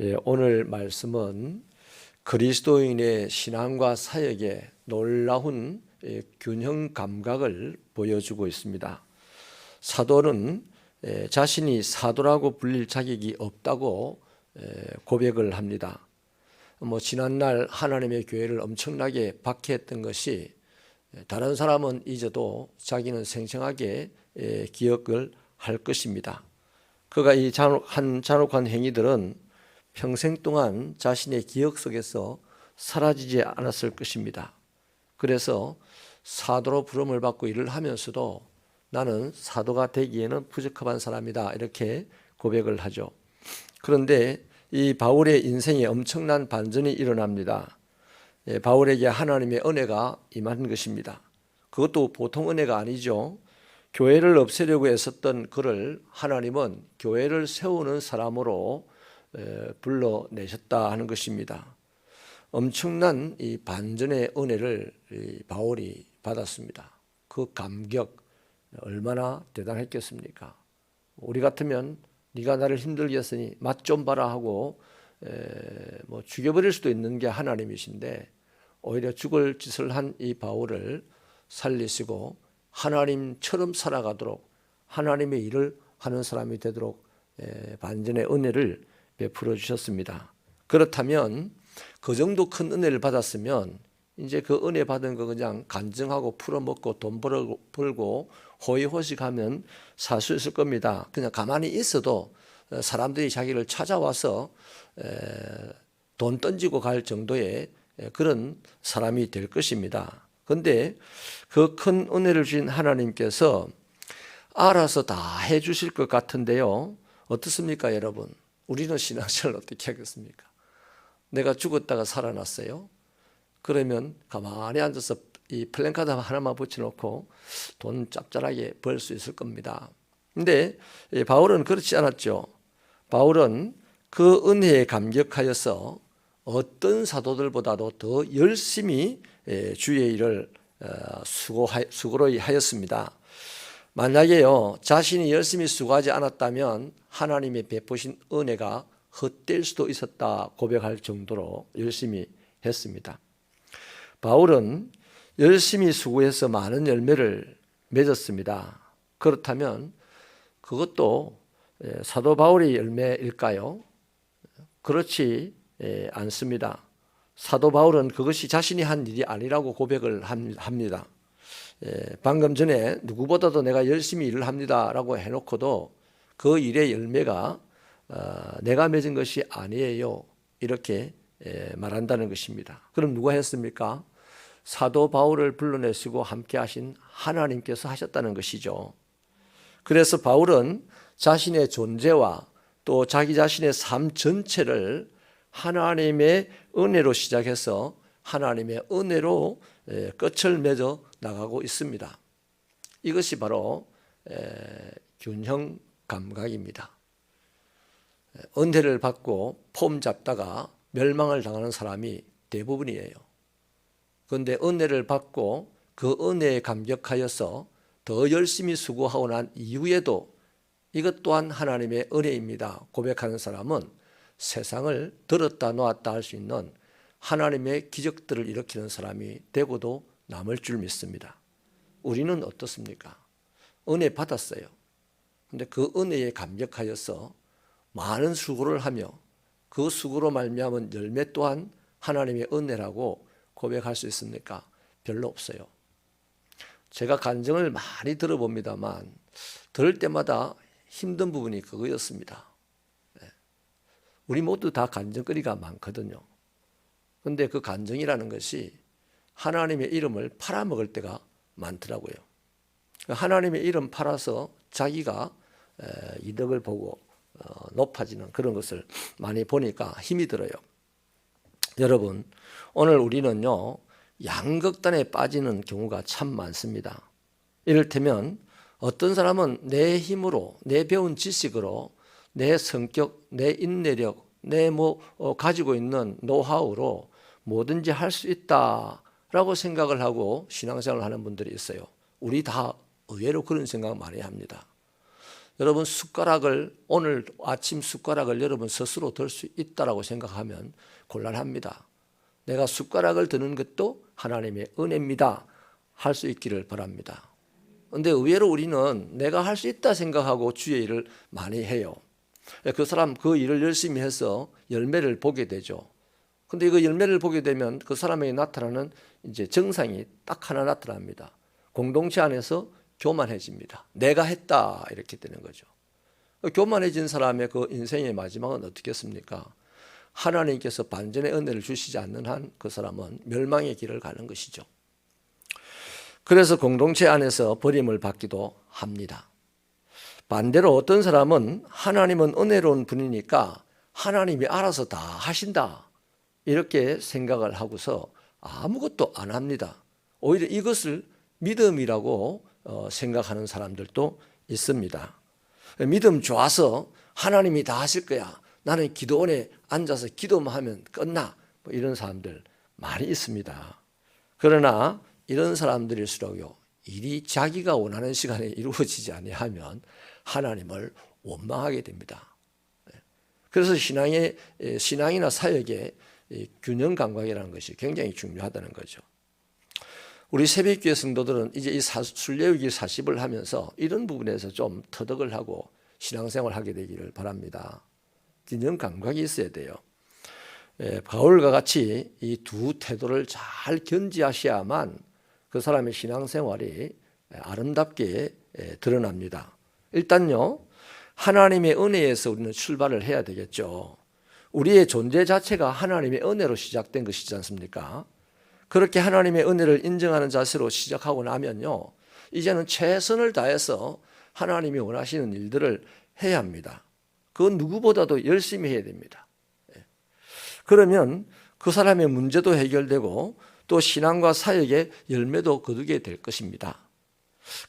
예, 오늘 말씀은 그리스도인의 신앙과 사역에 놀라운 예, 균형 감각을 보여주고 있습니다. 사도는 예, 자신이 사도라고 불릴 자격이 없다고 예, 고백을 합니다. 뭐 지난날 하나님의 교회를 엄청나게 박해했던 것이 예, 다른 사람은 잊어도 자기는 생생하게 예, 기억을 할 것입니다. 그가 이 잔혹 한 잔혹한 행위들은 평생 동안 자신의 기억 속에서 사라지지 않았을 것입니다. 그래서 사도로 부름을 받고 일을 하면서도 나는 사도가 되기에는 부적합한 사람이다 이렇게 고백을 하죠. 그런데 이 바울의 인생에 엄청난 반전이 일어납니다. 예, 바울에게 하나님의 은혜가 임한 것입니다. 그것도 보통 은혜가 아니죠. 교회를 없애려고 했었던 그를 하나님은 교회를 세우는 사람으로 에, 불러내셨다 하는 것입니다. 엄청난 이 반전의 은혜를 이 바울이 받았습니다. 그 감격 얼마나 대단했겠습니까? 우리 같으면 네가 나를 힘들게 했으니 맛 좀 봐라 하고 에, 뭐 죽여버릴 수도 있는 게 하나님이신데 오히려 죽을 짓을 한 이 바울을 살리시고 하나님처럼 살아가도록 하나님의 일을 하는 사람이 되도록 에, 반전의 은혜를 베풀어 주셨습니다. 그렇다면 그 정도 큰 은혜를 받았으면 이제 그 은혜 받은 거 그냥 간증하고 풀어먹고 돈 벌고, 호의호식하면 살 수 있을 겁니다. 그냥 가만히 있어도 어, 사람들이 자기를 찾아와서 에, 돈 던지고 갈 정도의 에, 그런 사람이 될 것입니다. 그런데 그 큰 은혜를 주신 하나님께서 알아서 다 해주실 것 같은데요. 어떻습니까, 여러분? 우리는 신앙생활 어떻게 하겠습니까? 내가 죽었다가 살아났어요. 그러면 가만히 앉아서 이 플랜카드 하나만 붙여놓고 돈 짭짤하게 벌 수 있을 겁니다. 근데 바울은 그렇지 않았죠. 바울은 그 은혜에 감격하여서 어떤 사도들보다도 더 열심히 주의 일을 어, 수고로 하였습니다. 만약에요, 자신이 열심히 수고하지 않았다면 하나님의 베푸신 은혜가 헛될 수도 있었다 고백할 정도로 열심히 했습니다. 바울은 열심히 수고해서 많은 열매를 맺었습니다. 그렇다면 그것도 사도 바울의 열매일까요? 그렇지 않습니다. 사도 바울은 그것이 자신이 한 일이 아니라고 고백을 합니다. 방금 전에 누구보다도 내가 열심히 일을 합니다라고 해놓고도 그 일의 열매가 어, 내가 맺은 것이 아니에요. 이렇게 말한다는 것입니다. 그럼 누가 했습니까? 사도 바울을 불러내시고 함께 하신 하나님께서 하셨다는 것이죠. 그래서 바울은 자신의 존재와 또 자기 자신의 삶 전체를 하나님의 은혜로 시작해서 하나님의 은혜로 끝을 맺어 나가고 있습니다. 이것이 바로 균형 감각입니다. 은혜를 받고 폼 잡다가 멸망을 당하는 사람이 대부분이에요. 그런데 은혜를 받고 그 은혜에 감격하여서 더 열심히 수고하고 난 이후에도 이것 또한 하나님의 은혜입니다. 고백하는 사람은 세상을 들었다 놓았다 할 수 있는 하나님의 기적들을 일으키는 사람이 되고도 남을 줄 믿습니다. 우리는 어떻습니까? 은혜 받았어요. 근데 그 은혜에 감격하여서 많은 수고를 하며 그 수고로 말미암은 열매 또한 하나님의 은혜라고 고백할 수 있습니까? 별로 없어요. 제가 간증을 많이 들어봅니다만 들을 때마다 힘든 부분이 그거였습니다. 네. 우리 모두 다 간증거리가 많거든요. 그런데 그 간증이라는 것이 하나님의 이름을 팔아먹을 때가 많더라고요. 하나님의 이름 팔아서 자기가 이득을 보고 어, 높아지는 그런 것을 많이 보니까 힘이 들어요. 여러분, 오늘 우리는요, 양극단에 빠지는 경우가 참 많습니다. 이를테면 어떤 사람은 내 힘으로, 내 배운 지식으로, 내 성격, 내 인내력, 내뭐 어, 가지고 있는 노하우로 뭐든지 할 수 있다라고 생각을 하고 신앙생활을 하는 분들이 있어요. 우리 다 의외로 그런 생각 많이 합니다. 여러분 숟가락을 오늘 아침 숟가락을 여러분 스스로 들 수 있다라고 생각하면 곤란합니다. 내가 숟가락을 드는 것도 하나님의 은혜입니다. 할 수 있기를 바랍니다. 근데 의외로 우리는 내가 할 수 있다 생각하고 주의 일을 많이 해요. 그 사람 그 일을 열심히 해서 열매를 보게 되죠. 근데 그 열매를 보게 되면 그 사람에게 나타나는 이제 정상이 딱 하나 나타납니다. 공동체 안에서 교만해집니다. 내가 했다 이렇게 되는 거죠. 교만해진 사람의 그 인생의 마지막은 어떻겠습니까? 하나님께서 반전의 은혜를 주시지 않는 한 그 사람은 멸망의 길을 가는 것이죠. 그래서 공동체 안에서 버림을 받기도 합니다. 반대로 어떤 사람은 하나님은 은혜로운 분이니까 하나님이 알아서 다 하신다. 이렇게 생각을 하고서 아무것도 안 합니다. 오히려 이것을 믿음이라고 어, 생각하는 사람들도 있습니다. 믿음 좋아서 하나님이 다 하실 거야. 나는 기도원에 앉아서 기도만 하면 끝나. 뭐 이런 사람들 많이 있습니다. 그러나 이런 사람들일수록요 일이 자기가 원하는 시간에 이루어지지 아니하면 하나님을 원망하게 됩니다. 그래서 신앙의 신앙이나 사역의 균형 감각이라는 것이 굉장히 중요하다는 거죠. 우리 새벽교회 성도들은 이제 이 순례위기 40을 하면서 이런 부분에서 좀 터득을 하고 신앙생활 하게 되기를 바랍니다. 균형 감각이 있어야 돼요. 예, 바울과 같이 이 두 태도를 잘 견지하셔야만 그 사람의 신앙생활이 아름답게 예, 드러납니다. 일단요, 하나님의 은혜에서 우리는 출발을 해야 되겠죠. 우리의 존재 자체가 하나님의 은혜로 시작된 것이지 않습니까? 그렇게 하나님의 은혜를 인정하는 자세로 시작하고 나면요, 이제는 최선을 다해서 하나님이 원하시는 일들을 해야 합니다. 그건 누구보다도 열심히 해야 됩니다. 예. 그러면 그 사람의 문제도 해결되고 또 신앙과 사역의 열매도 거두게 될 것입니다.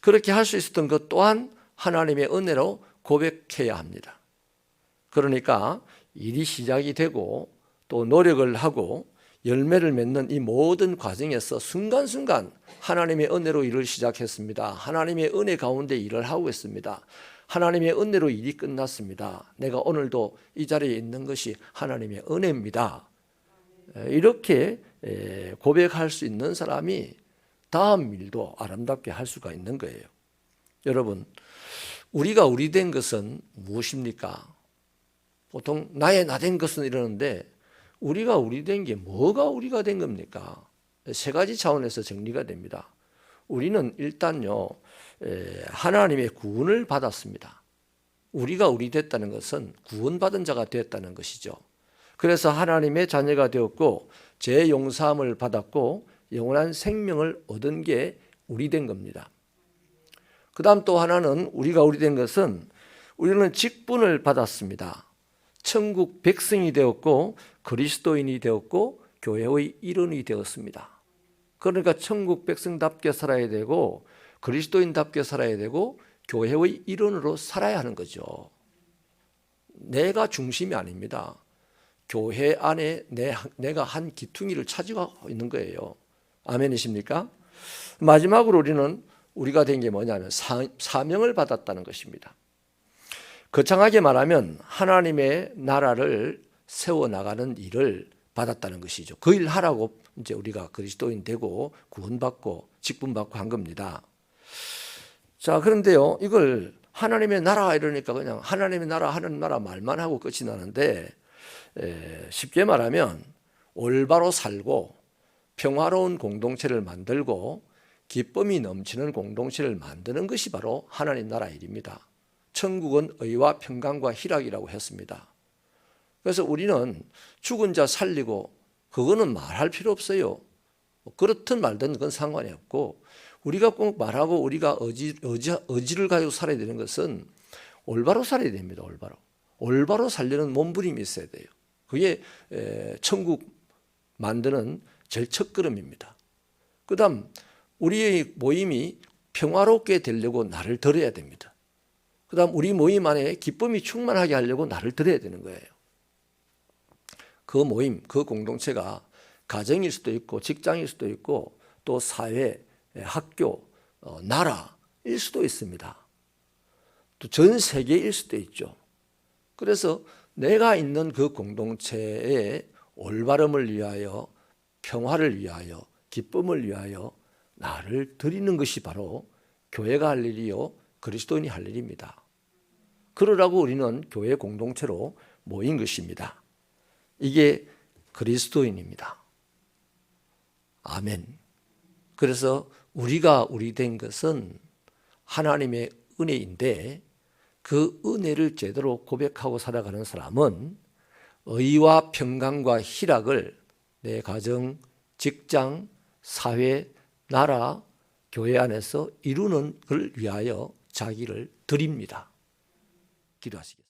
그렇게 할 수 있었던 것 또한 하나님의 은혜로 고백해야 합니다. 그러니까 일이 시작이 되고 또 노력을 하고 열매를 맺는 이 모든 과정에서 순간순간 하나님의 은혜로 일을 시작했습니다. 하나님의 은혜 가운데 일을 하고 있습니다. 하나님의 은혜로 일이 끝났습니다. 내가 오늘도 이 자리에 있는 것이 하나님의 은혜입니다. 이렇게 고백할 수 있는 사람이 다음 일도 아름답게 할 수가 있는 거예요. 여러분, 우리가 우리 된 것은 무엇입니까? 보통 나의 나 된 것은 이러는데 우리가 우리 된 게 뭐가 우리가 된 겁니까? 세 가지 차원에서 정리가 됩니다. 우리는 일단요, 하나님의 구원을 받았습니다. 우리가 우리 됐다는 것은 구원받은 자가 되었다는 것이죠. 그래서 하나님의 자녀가 되었고 제 용서함을 받았고 영원한 생명을 얻은 게 우리 된 겁니다. 그 다음 또 하나는 우리가 우리 된 것은 우리는 직분을 받았습니다. 천국 백성이 되었고 그리스도인이 되었고 교회의 일원이 되었습니다. 그러니까 천국 백성답게 살아야 되고 그리스도인답게 살아야 되고 교회의 일원으로 살아야 하는 거죠. 내가 중심이 아닙니다. 교회 안에 내, 내가 한 기퉁이를 차지하고 있는 거예요. 아멘이십니까? 마지막으로 우리는 우리가 된 게 뭐냐면 사, 사명을 받았다는 것입니다. 거창하게 말하면 하나님의 나라를 세워 나가는 일을 받았다는 것이죠. 그 일 하라고 이제 우리가 그리스도인 되고 구원받고 직분받고 한 겁니다. 자, 그런데요, 이걸 하나님의 나라 이러니까 그냥 하나님의 나라, 하는 나라 말만 하고 끝이 나는데, 에, 쉽게 말하면 올바로 살고 평화로운 공동체를 만들고 기쁨이 넘치는 공동체를 만드는 것이 바로 하나님 나라 일입니다. 천국은 의와 평강과 희락이라고 했습니다. 그래서 우리는 죽은 자 살리고 그거는 말할 필요 없어요. 뭐 그렇든 말든 그건 상관이 없고 우리가 꼭 말하고 우리가 의지, 의지, 의지를 가지고 살아야 되는 것은 올바로 살아야 됩니다. 올바로. 올바로 살려는 몸부림이 있어야 돼요. 그게 천국 만드는 제일 첫 걸음입니다. 그 다음 우리의 모임이 평화롭게 되려고 나를 들어야 됩니다. 그 다음 우리 모임 안에 기쁨이 충만하게 하려고 나를 들어야 되는 거예요. 그 모임, 그 공동체가 가정일 수도 있고 직장일 수도 있고 또 사회, 학교, 어, 나라일 수도 있습니다. 또 전 세계일 수도 있죠. 그래서 내가 있는 그 공동체의 올바름을 위하여 평화를 위하여 기쁨을 위하여 나를 드리는 것이 바로 교회가 할 일이요 그리스도인이 할 일입니다. 그러라고 우리는 교회 공동체로 모인 것입니다. 이게 그리스도인입니다. 아멘. 그래서 우리가 우리 된 것은 하나님의 은혜인데 그 은혜를 제대로 고백하고 살아가는 사람은 의와 평강과 희락을 내 가정, 직장, 사회, 나라, 교회 안에서 이루는 걸 위하여 자기를 드립니다. 기도하시겠습니다.